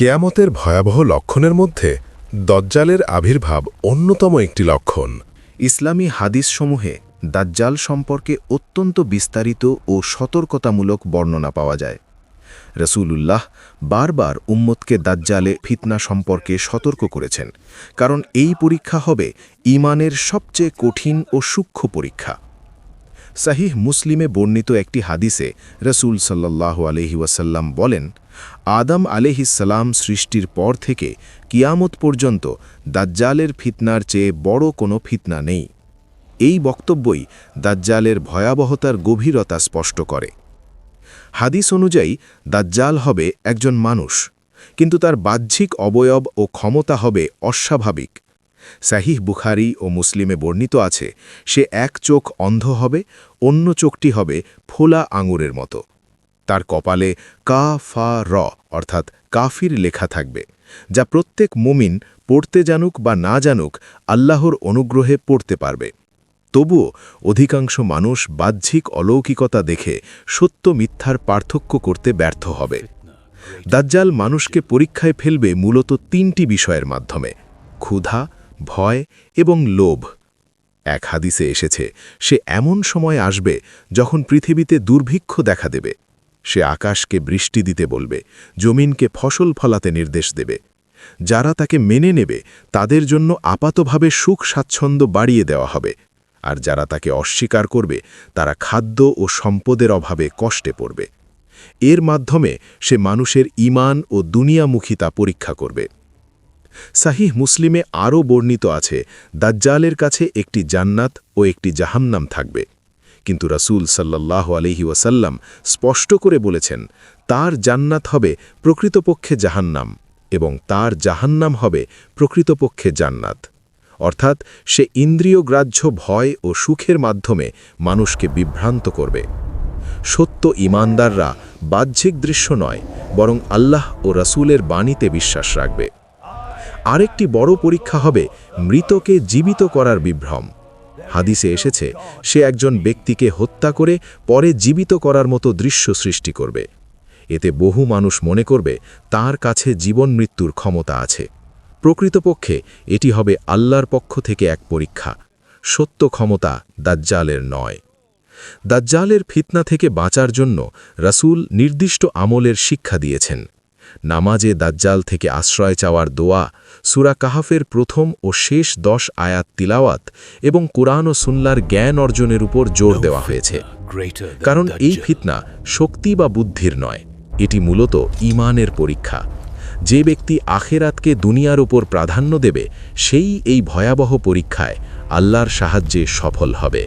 কেয়ামতের ভয়াবহ লক্ষণের মধ্যে দজ্জালের আবির্ভাব অন্যতম একটি লক্ষণ। ইসলামী হাদিসসমূহে দাজ্জাল সম্পর্কে অত্যন্ত বিস্তারিত ও সতর্কতামূলক বর্ণনা পাওয়া যায়। রসুলুল্লাহ বারবার উম্মতকে দাজ্জালে ফিতনা সম্পর্কে সতর্ক করেছেন, কারণ এই পরীক্ষা হবে ইমানের সবচেয়ে কঠিন ও সূক্ষ্ম পরীক্ষা। সাহিহ মুসলিমে বর্ণিত একটি হাদিসে রসুল সাল্লাহ আলহি ওয়াসাল্লাম বলেন, আদম আলহিসাল্লাম সৃষ্টির পর থেকে কিয়ামত পর্যন্ত দাজ্জালের ফিতনার চেয়ে বড় কোনো ফিতনা নেই। এই বক্তব্যই দাজ্জালের ভয়াবহতার গভীরতা স্পষ্ট করে। হাদিস অনুযায়ী, দাজ্জাল হবে একজন মানুষ, কিন্তু তার বাহ্যিক অবয়ব ও ক্ষমতা হবে অস্বাভাবিক। সাহিহ বুখারি ও মুসলিমে বর্ণিত আছে, সে এক চোখ অন্ধ হবে, অন্য চোখটি হবে ফোলা আঙুরের মতো। তার কপালে কা, ফা, র অর্থাৎ কাফির লেখা থাকবে, যা প্রত্যেক মুমিন পড়তে জানুক বা না জানুক আল্লাহর অনুগ্রহে পড়তে পারবে। তবুও অধিকাংশ মানুষ বাহ্যিক অলৌকিকতা দেখে সত্য মিথ্যার পার্থক্য করতে ব্যর্থ হবে। দাজ্জাল মানুষকে পরীক্ষায় ফেলবে মূলত তিনটি বিষয়ের মাধ্যমে, ক্ষুধা ভয় এবং লোভ। এক হাদিসে এসেছে, সে এমন সময় আসবে যখন পৃথিবীতে দুর্ভিক্ষ দেখা দেবে। সে আকাশকে বৃষ্টি দিতে বলবে, জমিনকে ফসল ফলাতে নির্দেশ দেবে। যারা তাকে মেনে নেবে, তাদের জন্য আপাতভাবে সুখ স্বাচ্ছন্দ্য বাড়িয়ে দেওয়া হবে। আর যারা তাকে অস্বীকার করবে, তারা খাদ্য ও সম্পদের অভাবে কষ্টে পড়বে। এর মাধ্যমে সে মানুষের ইমান ও দুনিয়ামুখিতা পরীক্ষা করবে। সাহিহ মুসলিমে আরও বর্ণিত আছে, দাজ্জালের কাছে একটি জান্নাত ও একটি জাহান্নাম থাকবে। কিন্তু রাসূল সাল্লাহ আলহি ওয়াসাল্লাম স্পষ্ট করে বলেছেন, তার জান্নাত হবে প্রকৃতপক্ষে জাহান্নাম এবং তার জাহান্নাম হবে প্রকৃতপক্ষে জান্নাত। অর্থাৎ সে ইন্দ্রিয়গ্রাহ্য ভয় ও সুখের মাধ্যমে মানুষকে বিভ্রান্ত করবে। সত্য ইমানদাররা বাহ্যিক দৃশ্য নয়, বরং আল্লাহ ও রাসূলের বাণীতে বিশ্বাস রাখবে। আরেকটি বড় পরীক্ষা হবে মৃতকে জীবিত করার বিভ্রম। হাদিসে এসেছে, সে একজন ব্যক্তিকে হত্যা করে পরে জীবিত করার মতো দৃশ্য সৃষ্টি করবে। এতে বহু মানুষ মনে করবে তার কাছে জীবন মৃত্যুর ক্ষমতা আছে। প্রকৃতপক্ষে এটি হবে আল্লাহর পক্ষ থেকে এক পরীক্ষা, সত্য ক্ষমতা দাজ্জালের নয়। দাজ্জালের ফিতনা থেকে বাঁচার জন্য রাসূল নির্দিষ্ট আমলের শিক্ষা দিয়েছেন। নামাজে দাজ্জাল থেকে আশ্রয় চাওয়ার দোয়া সুরা কাহাফের প্রথম ও শেষ দশ আয়াত তিলাওয়াত এবং কোরআন ও সুল্লার জ্ঞান অর্জনের উপর জোর দেওয়া হয়েছে। কারণ এই ফিতনা শক্তি বা বুদ্ধির নয় এটি মূলত ইমানের পরীক্ষা। যে ব্যক্তি আখেরাতকে দুনিয়ার উপর প্রাধান্য দেবে সেই এই ভয়াবহ পরীক্ষায় আল্লাহর সাহায্যে সফল হবে।